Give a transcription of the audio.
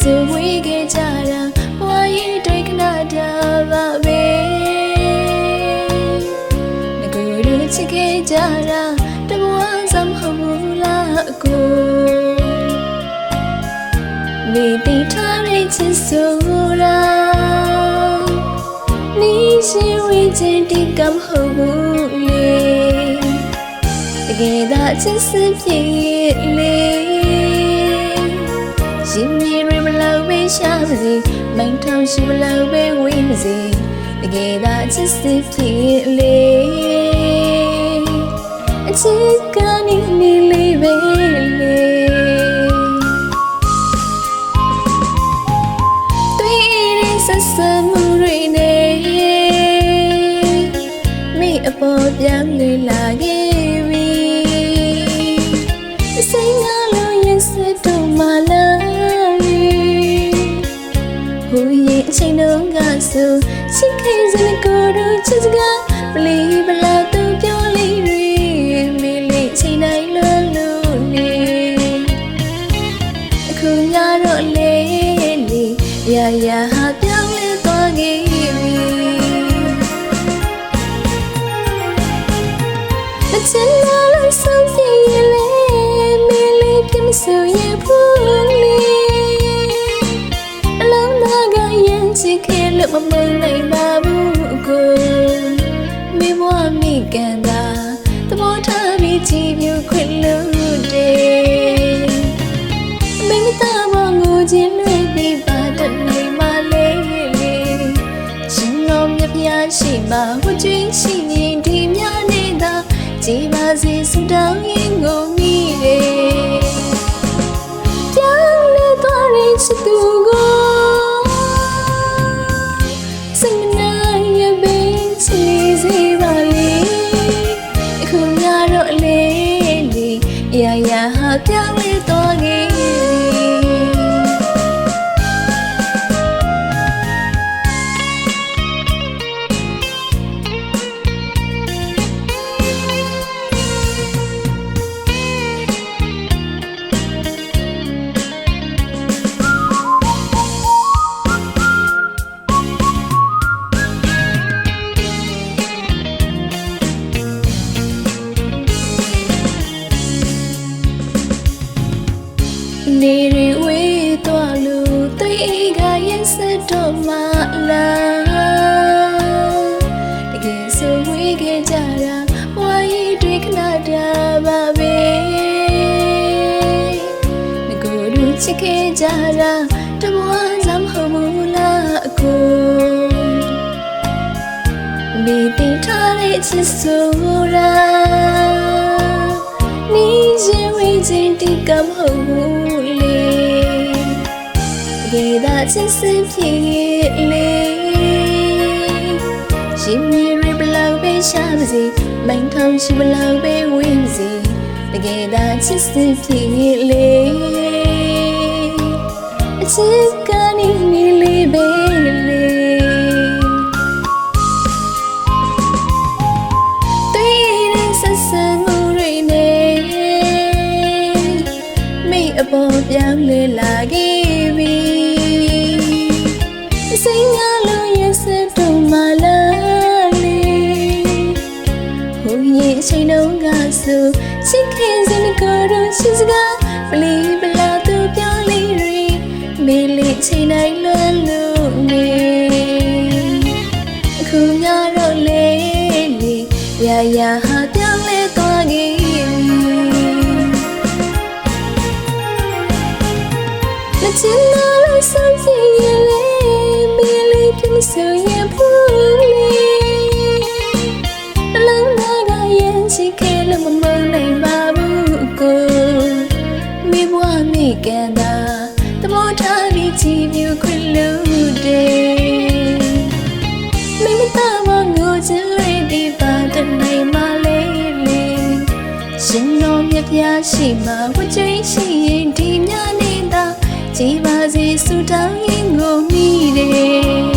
စုဝေးခဲ့ကြတာဘွားရဲ့တိတ်ခဏတာပါပဲငကူတို့ချစ်ခဲ့ကြတာတဘွားစမဟမူလာအကူနေတိထားရဲ့ချစ်ဆိုတာနေရှိဝေးခြင်းတိကမဟုတ်ဘူးလေတကယ်သာချစ်စင်ပြေလေ ရှာပါစေမိုင်းထောင်ရှိမလို့ပဲဝေးပါစေတကယ်သာချစ်စစ်ဖြစ်လေအချစ်ကနေနေလေးပဲလေတွေ့တဲ့ဆက်ဆံမှုတွေနဲ့မိအပေါ်ပြောင်းလဲလာခဲ့ပြီစိတ်ငါလိုရင်စတော့မလာ ဆိုချစ်ခဲ့စနကိုတို့ချစ်စကားပလီပလာသူပြောလေးတွေမိလေးချိန်တိုင်းလွန်လို့နေအခုငါတော့လေလေရာရာဟာပြောင်းလဲသွားခဲ့ပြီမချင်လာလို့ဆုံးဖြတ်ရလေမင်းလေးပြမစိုးရဘူး လို့မမနိုင်ပါဘူးကိုမိဘမိကန်တာသဘောထားပြီးကြည့်ပြခွင့်လို့တဲ့မင်းသားမငိုခြင်းတွေပြီးပါတနေမလေးလေးရှင်တော်မြတ်ဖျားရှိမှဝကြွေးရှိရ ခုညတော့အလေးလေးရာရာဟာပြောင်းလဲသွားခဲ့ နေရီဝေးသွားလို့သိကရင်စတော့မလားတကယ်ဆိုဝေးခဲ့ကြတာဝါရီတွေခဏတာပါပဲငကိုယ်တို့ချစ်ခဲ့ကြတာတဘွားစမ်းဟုတ်ဘူးလားအကိုမိတင်ထားတဲ့ချစ်ဆိုတာနေရင်ဝေးခြင်းတိ ချစ်စစ်ဖြစ်လေရှင်မြေရဘလောက်ပဲရှာပါစေမိုင်းထောင်ရှိဘလောက်ပဲဝေးပါစေတကယ်သာချစ်စစ်ဖြစ်လေအချစ်ကနေနေလေးပဲလေတွေ့တဲ့ဆက်ဆံမှုတွေနဲ့မိအပေါ်ပြောင်းလဲလာခဲ့ ချိန်တုန်းကဆိုချစ်ခင်စင်ကိုယ်တို့ရှိစကားပလီပလာသူပြောလေးတွေမေးလေးချိန်တိုင်းလွန်လို့နေအခုညတော့လေလေရာရာဟာပြောင်းလဲသွားခဲ့ပြီမချင်တော့ ကန်တာသဘောထားပြီးကြည့်ပြခွင့်လို့တဲ့မင်းမသားမငိုချင်လေးဒီပါတနိုင်မလေးလေးရှင်တော်မြတ်ဖျားရှိမှဝကြွေးရှိရင်ဒီညနေတာကြည်ပါစေဆုတောင်းရင်ကိုမိတယ်